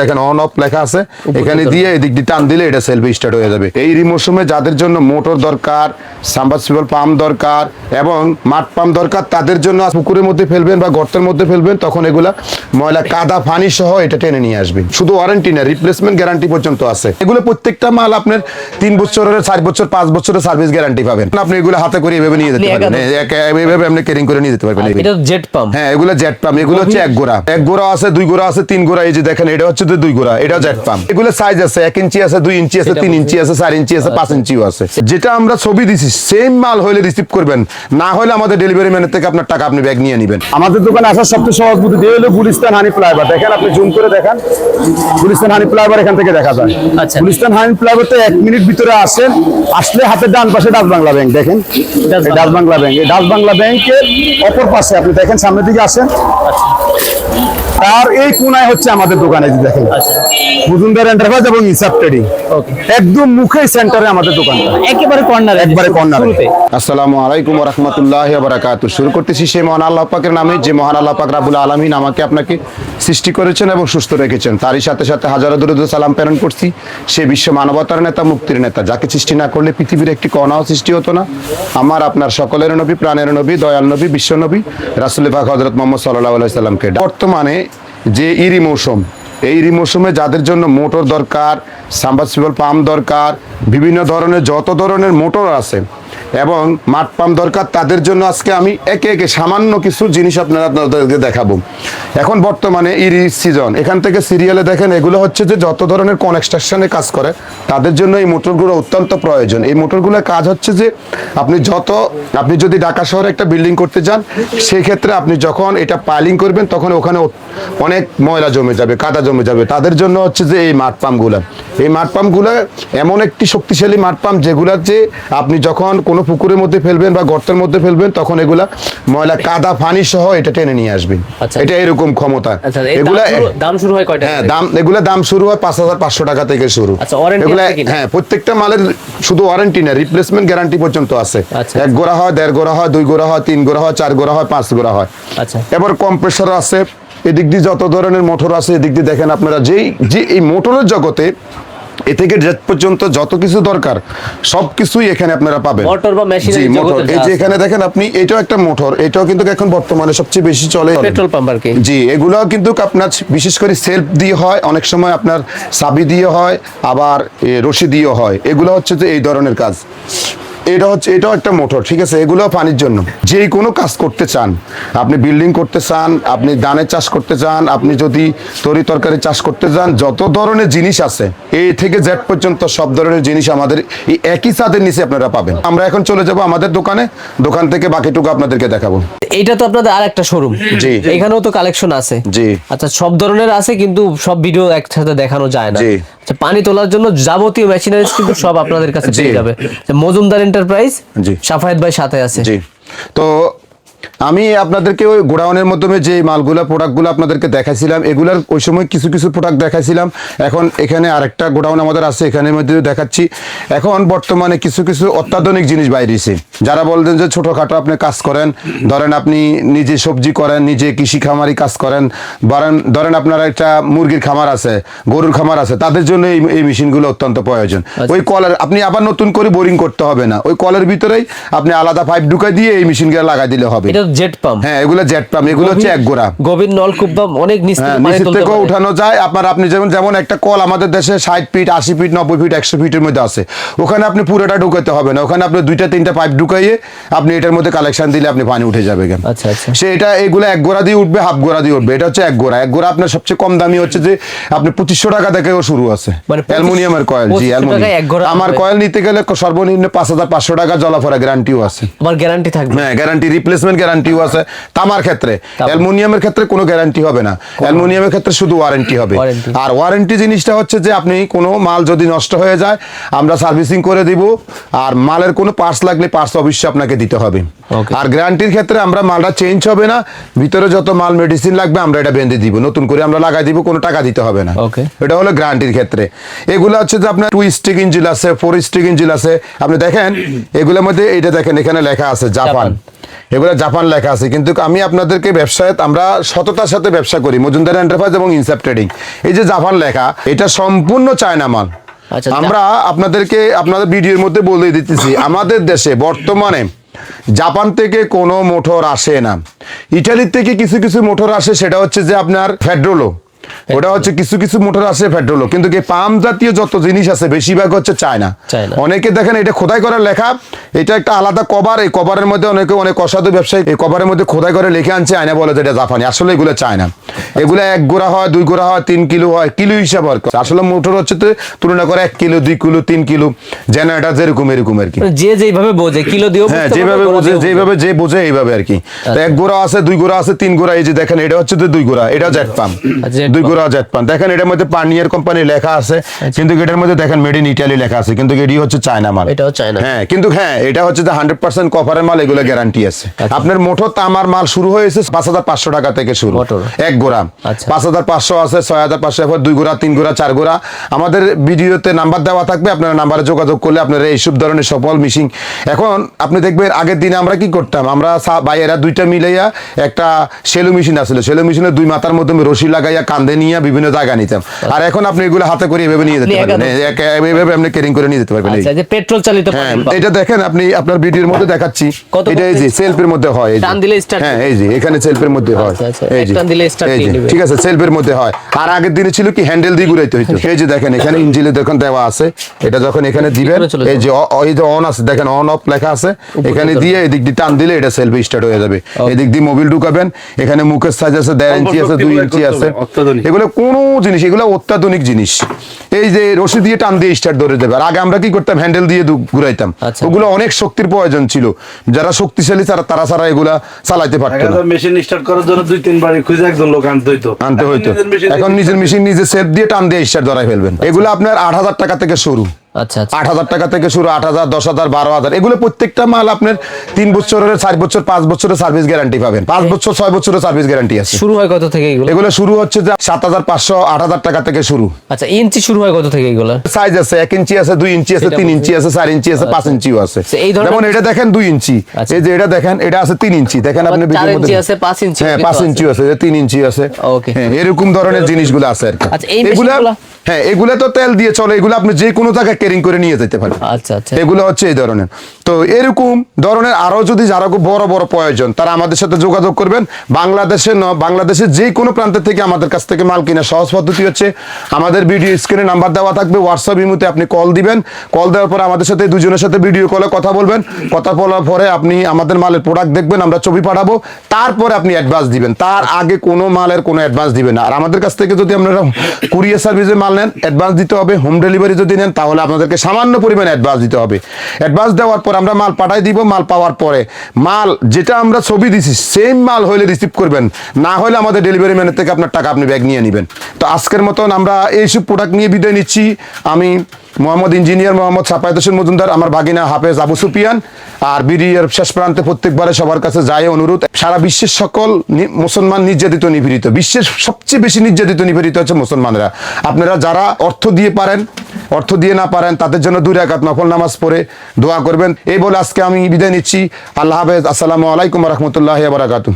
দেখেন on of লেখা আছে। এখানে দিয়ে এদিক দিয়ে টান দিলে এটা সেলফি স্টার্ট হয়ে যাবে। এই মৌসুমে যাদের জন্য মোটর দরকার সাম্বাসিবল পাম্প দরকার এবং মাঠ পাম্প দরকার তাদের জন্য পুকুরের মধ্যে ফেলবেন বা গর্তের মধ্যে ফেলবেন তখন এগুলা ময়লা কাদা পানি সহ এটা টেনে নিয়ে আসবেন শুধু ওয়ারেন্টি না রিপ্লেসমেন্ট গ্যারান্টি পর্যন্ত আছে। এগুলো প্রত্যেকটা মাল আপনার তিন বছরের চার বছর পাঁচ বছরের সার্ভিস গ্যারান্টি পাবেন। আপনি এগুলো হাতে করে এভাবে নিয়ে যেতে পারবেন। এভাবে আপনি কেরিং করে নিয়ে যেতে পারবেন। এটা জেট পাম্প হ্যাঁ এগুলো জেট পাম্প এগুলো হচ্ছে এক গোড়া। এক গোড়া আছে দুই গোড়া আছে তিন গোড়া। এই যে দেখেন এটা হচ্ছে যে দুই গোড়া এটা জেট পাম্প। এগুলো সাইজ আছে এক ইঞ্চি আছে দুই ইঞ্চি আছে তিন ইঞ্চি আছে চার ইঞ্চি আছে পাঁচ ইঞ্চিও আছে। যেটা আমরা ছবি দিছি সেম মাল হলে রিসিভ করবেন। না হলে আমাদের ডেলিভারি ম্যানের থেকে আপনার টাকা আপনি ব্যাগ নিয়ে নেবেন। আমাদের দোকানে আসার সবচেয়ে সহজ বুদ্ধি হলো গুলিস্তান হানি ফ্লাইওভার দেখেন আপনি জুম করে দেখেন। গুলিস্তান হানি ফ্লাইওভার এখান থেকে দেখা যায়। আচ্ছা। গুলিস্তান হানি ফ্লাইওভারতে এক মিনিট ভিতরে আসেন আসলে হাতের ডান পাশে ডাচ বাংলা ব্যাংক দেখেন। ডাচ বাংলা। ব্যাংক এই ডাচ বাংলা ব্যাংকের অপর পাশে আপনি দেখেন সামনের দিকে আসেন। তার এই কোনায় হচ্ছে আমাদের দোকানে দেখেন। আচ্ছা। মজুমদার এন্টারপ্রাইজ এবং ইসাব ট্রেডিং একদম মুখেই সেন্টারে আমাদের দোকানটা। একেবারে কর্নার একবারে কর্নার আসসালামু আলাইকুম ওয়া রাহমাতুল্লাহি ওয়া বারাকাতুহু শুরু করতেছি সেই মহান আল্লাহ পাকের নামে যে মহান আল্লাহ পাক রাব্বুল আলামিন আমাকে আপনাকে সৃষ্টি করেছেন এবং সুস্থ রেখেছেন। তারই সাথে সাথে হাজারো দরুদ ও সালাম প্রেরণ করছি সে বিশ্ব মানবতার নেতা মুক্তির নেতা। যাকে সৃষ্টি না করলে পৃথিবীর একটি কণাও সৃষ্টি হতো না। আমার আপনার সকলের নবী প্রাণের নবী দয়াল নবী বিশ্ব নবী রাসুল পাক হযরত মুহাম্মদ সাল্লাল্লাহু আলাইহি সাল্লামকে বর্তমানে যে ইরি মৌসুম এই ইরি মৌসুমে যাদের জন্য মোটর দরকার সাম্বাসিবল পাম্প দরকার, বিভিন্ন ধরনের, যত ধরনের মোটর আছে, এবং মাঠ পাম্প দরকার, তাদের জন্য আজকে আমি একে একে সামান্য কিছু জিনিস আপনারা আপনাদেরকে দেখাবো। এখন বর্তমানে ইরি সিজন, এখান থেকে সিরিয়ালে দেখেন, এগুলো হচ্ছে যে যত ধরনের কনস্ট্রাকশনে কাজ করে, তাদের জন্য এই মোটরগুলো অত্যন্ত প্রয়োজন। এই মোটরগুলোর কাজ হচ্ছে যে আপনি যত, আপনি যদি ঢাকা শহরে একটা বিল্ডিং করতে যান সেই ক্ষেত্রে আপনি যখন এটা পাইলিং করবেন, তখন ওখানে অনেক ময়লা জমে যাবে, কাদা জমে যাবে। তাদের জন্য হচ্ছে যে এই মাঠ পাম্পগুলো এই মাঠ পাম্পগুলো এমন একটি শক্তিশালী মাঠ পাম্প যেগুলার যে আপনি যখন কোনো পুকুরের মধ্যে ফেলবেন বা গর্তের মধ্যে ফেলবেন তখন এগুলা ময়লা কাদা পানি সহ এটা টেনে নিয়ে আসবে। আচ্ছা। এটা এরকম ক্ষমতা। আচ্ছা এগুলা দাম শুরু হয় কয়টা হ্যাঁ দাম এগুলা দাম শুরু হয় পাঁচ হাজার পাঁচশো টাকা থেকে শুরু। আচ্ছা, এগুলা হ্যাঁ প্রত্যেকটা মালের শুধু ওয়ারেন্টি না রিপ্লেসমেন্ট গ্যারান্টি পর্যন্ত আছে। এক গোড়া হয় দেড় গোড়া হয় দুই গোড়া হয় তিন গোড়া হয় চার গোড়া হয় পাঁচ গোড়া হয়। আচ্ছা। এবার কম্প্রেসর আছে এদিক দিয়ে যত ধরনের মোটর আছে এদিক দিয়ে দেখেন আপনারা যেই যে এই মোটরের জগতে এ থেকে জেট পর্যন্ত যত কিছু দরকার সব কিছুই এখানে আপনারা পাবেন। মোটর বা জি মোটর। এই যে এখানে দেখেন আপনি এটাও একটা মোটর এটাও কিন্তু এখন বর্তমানে সবচেয়ে বেশি চলে। পেট্রোল পাম্প আর কি। জি এগুলো কিন্তু আপনার বিশেষ করে সেলফ দিয়ে হয় অনেক সময় আপনার সাবি দিয়ে হয় আবার রশি দিয়ে হয়। এগুলো হচ্ছে যে এই ধরনের কাজ। এটা হচ্ছে এটাও একটা মোটর ঠিক আছে? এগুলো পানির জন্য। যে কোনো কাজ করতে চান আপনি বিল্ডিং করতে চান আপনি ধানের চাষ করতে চান আপনি যদি তরি তরকারি চাষ করতে চান যত ধরনের জিনিস আছে এই থেকে জেড পর্যন্ত সব ধরনের জিনিস আমাদের এই একই ছাদের নিচে আপনারা পাবেন। আমরা এখন চলে যাব আমাদের দোকানে দোকান থেকে বাকিটুকু আপনাদেরকে দেখাবো। এটা তো আপনাদের আর একটা শোরুম জি। এখানেও তো কালেকশন আছে। জি। আচ্ছা সব ধরনের আছে কিন্তু সব ভিডিও একসাথে দেখানো যায় না। জি। পানি তোলার জন্য যাবতীয় মেশিনারিজ কিন্তু সব আপনাদের কাছে। পেয়ে যাবে আচ্ছা, মজুমদার এন্টারপ্রাইজ জি। সাফায়েত ভাই সাথে আছে জি তো আমি আপনাদেরকে ওই গোডাউনের মাধ্যমে যে মালগুলো প্রোডাক্টগুলো আপনাদেরকে দেখাইছিলাম এগুলার ওই সময় কিছু কিছু প্রোডাক্ট দেখাইছিলাম। এখন এখানে আরেকটা গোডাউন আমাদের আছে এখানের মধ্যে দেখাচ্ছি। এখন বর্তমানে কিছু কিছু অত্যাধুনিক জিনিস বাইরেছে। যারা বলতেন যে ছোটোখাটো আপনি কাজ করেন ধরেন আপনি নিজে সবজি করেন নিজে কৃষি খামারি কাজ করেন ধরেন ধরেন আপনার একটা মুরগির খামার আছে গরুর খামার আছে তাদের জন্য এই এই মেশিনগুলো অত্যন্ত প্রয়োজন। ওই কলের আপনি আবার নতুন করে বোরিং করতে হবে না। ওই কলের ভিতরেই আপনি আলাদা পাইপ ঢুকাই দিয়ে এই মেশিনগুলো লাগাই দিলে হবে। এটা জেট পাম্প হ্যাঁ এগুলো জেট পাম্প এগুলো হচ্ছে এক গোড়া গভীর নলকূপ বা অনেক নিচ থেকে হ্যাঁ। উঠানো যায়। আপনার আপনি যেমন যেমন একটা কল আমাদের দেশে ষাট ফিট আশি ফিট নব্বই ফিট একশো ফিটের মধ্যে আছে। ওখানে আপনি পুরোটা ঢুকাতে হবে না। ওখানে আপনি দুইটা তিনটা পাইপ ঢুকাইয়ে আপনি এটার মধ্যে কালেকশন দিলে আপনি পানি উঠে যাবে কেন আচ্ছা আচ্ছা। সে এটা এগুলো এক গোড়া দিয়ে উঠবে হাফ গোড়া দিয়ে উঠবে। এটা হচ্ছে এক গোড়া এক গোড়া আপনার সবচেয়ে কম দামি হচ্ছে যে আপনি পঁচিশশো টাকা থেকেও শুরু আছে। মানে অ্যালুমিনিয়ামের কয়েল জি 2500 এক গোড়া অ্যালুমিনিয়াম আমার কয়েল নিতে গেলে সর্বনিম্ন পাঁচ হাজার পাঁচশো টাকা জলাফরা গ্যারান্টিও আছে। আবার গ্যারান্টি থাকবে। হ্যাঁ গ্যারান্টি রিপ্লেসমেন্ট গ্যারান্টিও আছে তামার ক্ষেত্রে। অ্যালুমিনিয়ামের ক্ষেত্রে কোনো গ্যারান্টি হবে না। অ্যালুমিনিয়ামের ক্ষেত্রে শুধু ওয়ারেন্টি হবে। আর ওয়ারেন্টি জিনিসটা হচ্ছে যে আপনি কোনো মাল যদি নষ্ট হয়ে যায় আমরা সার্ভিসিং করে দিব। আর মালের কোনো পার্টস লাগলে পার্টস অবশ্যই আপনাকে দিতে হবে। আর গ্যারান্টির ক্ষেত্রে আমরা মালটা চেঞ্জ হবে না। ভিতরে যত মাল মেডিসিন লাগবে আমরা এটা বেঁধে দিব। নতুন করে আমরা লাগাই দিব কোনো টাকা দিতে হবে না। এটা হলো গ্যারান্টির ক্ষেত্রে। এগুলো হচ্ছে যে আপনার টু স্টিক ইঞ্জিল আছে ফোর স্টিক ইঞ্জিল আছে। আপনি দেখেন এগুলোর মধ্যে এটা দেখেন এখানে লেখা আছে জাপান। জাপান। এগুলো জাপান লেখা আছে। কিন্তু আমি আপনাদেরকে ব্যবসায় আমরা সততার সাথে ব্যবসা করি। মজুমদার এন্টারপ্রাইজ এবং ইনসাপ ট্রেডিং এই যে জাপান লেখা এটা সম্পূর্ণ চায়না মাল। আচ্ছা, আমরা আপনাদেরকে আপনাদের ভিডিওর মধ্যে বলে দিতেছি আমাদের দেশে বর্তমানে জাপান থেকে কোনো মোটর আসে না। ইটালির থেকে কিছু কিছু মোটর আসে সেটা হচ্ছে যে আপনার ফেড্রোলো ওটা হচ্ছে কিছু কিছু মোটর আসে পেট্রোলও কিন্তু কি পাম জাতীয় যত জিনিস আছে বেশিরভাগ হচ্ছে চায়না। অনেকে দেখেন এটা খোদাই করার লেখা এটা একটা আলাদা কভার এই কভারের মধ্যে অনেকে অনেক অসাধু ব্যবসায়ী এই কভারের মধ্যে খোদাই করে লিখে আনছে আয়না বলে যে এটা জাপানি। আসলে এগুলো চায়না। এগুলো এক গোড়া হয় দুই গোড়া হয় তিন কিলো হয় কিলো হিসাব আর আসলে মোটর হচ্ছে তো তুলনা করে এক কিলো দুই কিলো তিন কিলো জেনারেটার যেরকম এরকম আর কি। মানে যে যেভাবে বোঝে কিলো দিয়েও হ্যাঁ যেভাবে বোঝে যেভাবে যে বোঝে এইভাবে আর কি। এক গোড়া আছে দুই গোড়া আছে তিন গোড়া এই যে দেখেন এটা হচ্ছে তো দুই গোড়া এটা জেট পাম্প আচ্ছা, দুই। গোড়া জেট পাম্প দেখেন এটার মধ্যে পানিয়ার কোম্পানি লেখা আছে কিন্তু এটার মধ্যে দেখেন মেড ইন ইটালি লেখা আছে কিন্তু এটি হচ্ছে চায়না মাল। এটাও চায়না। হ্যাঁ কিন্তু হ্যাঁ এটা হচ্ছে যে হান্ড্রেড পার্সেন্ট কভারের মাল এগুলো গ্যারান্টি আছে। আচ্ছা। আপনার মোটর তামার মাল শুরু হয়েছে পাঁচ হাজার পাঁচশো টাকা থেকে শুরু। এক গোড়া। আচ্ছা। পাঁচ হাজার পাঁচশো আছে ছয় হাজার পাঁচশো এরপর দুই গোড়া তিন গোড়া চার গোড়া। আমাদের ভিডিওতে নাম্বার দেওয়া থাকবে আপনারা নাম্বারে যোগাযোগ করলে আপনারা এইসব ধরনের সফল মিশিং এখন আপনি দেখবেন আগের দিনে আমরা কি করতাম? আমরা ভাইয়েরা দুইটা মিলাইয়া একটা সেলু মেশিন আসলে সেলু মেশিনের দুই মাথার মধ্যে রশি লাগাইয়া কান্দে নিয়ে বিভিন্ন জায়গা নিতাম। আর এখন আপনি এগুলো হাতে করে এভাবে নিয়ে যেতে পারবেন। এভাবে আপনি কেরিং করে নিয়ে যেতে পারবেন। আচ্ছা যে পেট্রোল চালিত হ্যাঁ পাম্প। এটা দেখেন আপনি আপনার ভিডিওর মধ্যে দেখাচ্ছি। এটা এই যে সেলফের মধ্যে হয় এই যে। টান দিলে start হ্যাঁ এই যে এখানে সেলফের মধ্যে হয়। আচ্ছা, আচ্ছা, এই যে টান দিলে start এই দিয়ে ঠিক আছে সেলফের মধ্যে হয়। আর আগের দিনে ছিল কি হ্যান্ডেল দিয়ে ঘুরাইতে হইতো। এই যে দেখেন এখানে ইঞ্জিলে দেখুন দেওয়া আছে এটা যখন এখানে দিবেন এই যে এই যে অন আছে দেখেন অন অফ লেখা আছে। এখানে দিয়ে এদিক দিয়ে টান দিলে এটা সেলফ স্টার্ট হয়ে যাবে। এদিক দিয়ে মোবিল ঢুকাবেন এখানে মুখের সাইজ আছে দেড় ইঞ্চি আছে দুই ইঞ্চি আছে। অত্যাধুনিক। এগুলো কোনো জিনিস এগুলো অত্যাধুনিক জিনিস। এই যে রশি দিয়ে টান দিয়ে স্টার্ট ধরে দেবে। আর আগে আমরা কি করতাম হ্যান্ডেল দিয়ে ঘুরাইতাম। আচ্ছা। ওগুলো অনেক শক্তির প্রয়োজন ছিল। যারা শক্তিশালী তারা তারা ছাড়া এগুলা চালাইতে পারতো মেশিন স্টার্ট করার জন্য দুই তিন বাড়ি খুঁজে একজন লোক আনতে হইতো। আনতে হইতো। এখন নিজের মেশিন নিজে সেট দিয়ে টান দিয়ে স্টার্ট ধরাই ফেলবেন। এগুলো আপনার আট হাজার টাকা থেকে শুরু। আচ্ছা আচ্ছা। আট হাজার টাকা থেকে শুরু আট হাজার দশ হাজার বারো হাজার। এগুলো প্রত্যেকটা মাল আপনার তিন বছরের চার বছর পাঁচ বছরের সার্ভিস গ্যারান্টি পাবেন। পাঁচ বছর ছয় বছরের সার্ভিস গ্যারান্টি আছে। শুরু হয় কত থেকে এগুলো? এগুলো শুরু হচ্ছে যে সাত হাজার পাঁচশো আট হাজার টাকা থেকে শুরু। আচ্ছা ইঞ্চি শুরু হয় কত থেকে এগুলো? সাইজ আছে এক ইঞ্চি আছে দুই ইঞ্চি আছে তিন ইঞ্চি আছে চার ইঞ্চি আছে পাঁচ ইঞ্চিও আছে। আচ্ছা, এই ধরনের- যেমন এটা দেখেন দুই ইঞ্চি। এই যে এটা দেখেন এটা আছে তিন ইঞ্চি। দেখেন আপনি ইঞ্চি আছে, পাঁচ ইঞ্চি হ্যাঁ পাঁচ আছে। ইঞ্চি আছে তিন ইঞ্চি আছে। হ্যাঁ এরকম ধরনের জিনিসগুলো আছে আর কি। এগুলা হ্যাঁ এগুলা তো তেল দিয়ে চলে এগুলো আপনি যে কোনো জায়গায় কেরিং করে নিয়ে যেতে পারেন আচ্ছা আচ্ছা। এগুলো হচ্ছে এই ধরনের। তো এরকম ধরনের আরও যদি যারা খুব বড় বড় প্রয়োজন তারা আমাদের সাথে যোগাযোগ করবেন। বাংলাদেশে ন বাংলাদেশের যে কোনো প্রান্ত থেকে আমাদের কাছ থেকে মাল কিনা সহজ পদ্ধতি হচ্ছে আমাদের ভিডিও স্ক্রিনে নাম্বার দেওয়া থাকবে হোয়াটসঅ্যাপ ইমুতে আপনি কল দিবেন। কল দেওয়ার পরে আমাদের সাথে দুজনের সাথে ভিডিও কলে কথা বলবেন। কথা বলার পরে আপনি আমাদের মালের প্রোডাক্ট দেখবেন আমরা ছবি পাঠাবো। তারপরে আপনি অ্যাডভান্স দিবেন। তার আগে কোনো মালের কোনো অ্যাডভান্স দিবেন না। আর আমাদের কাছ থেকে যদি আপনারা কুরিয়ার সার্ভিসে মাল নেন অ্যাডভান্স দিতে হবে হোম ডেলিভারি যদি নেন তাহলে আপনাদেরকে সামান্য পরিমাণে অ্যাডভান্স দিতে হবে। অ্যাডভান্স দেওয়ার পর আমরা মাল পাঠাই দিব, মাল পাওয়ার পরে। মাল যেটা আমরা ছবি দিছি সেম মাল হলে রিসিভ করবেন। না হলে আমাদের ডেলিভারি ম্যানের থেকে আপনার টাকা আপনি ব্যাগ নিয়ে নেবেন। তো আজকের মতন আমরা এইসব প্রোডাক্ট নিয়ে বিদায় নিচ্ছি। আমি মোহাম্মদ ইঞ্জিনিয়ার মোহাম্মদ সাপায়ত হোসেন মজুমদার, আমার ভাগিনা হাফেজ আবু সুপিয়ান আর বিডিআর শেষ প্রান্তে প্রত্যেকবারে সবার কাছে যায় অনুরোধ, সারা বিশ্বের সকল মুসলমান নির্যাতিত নিপীড়িত, বিশ্বের সবচেয়ে বেশি নির্যাতিত নিপীড়িত হচ্ছে মুসলমানরা। আপনারা যারা অর্থ দিয়ে পারেন অর্থ দিয়ে না পারেন, তাদের জন্য দুই রাকাত নফল নামাজ পড়ে দোয়া করবেন। এই বলে আজকে আমি বিদায় নিচ্ছি। আল্লাহ হাফেজ। আসসালামু আলাইকুম রহমতুল্লাহ বারাকাতু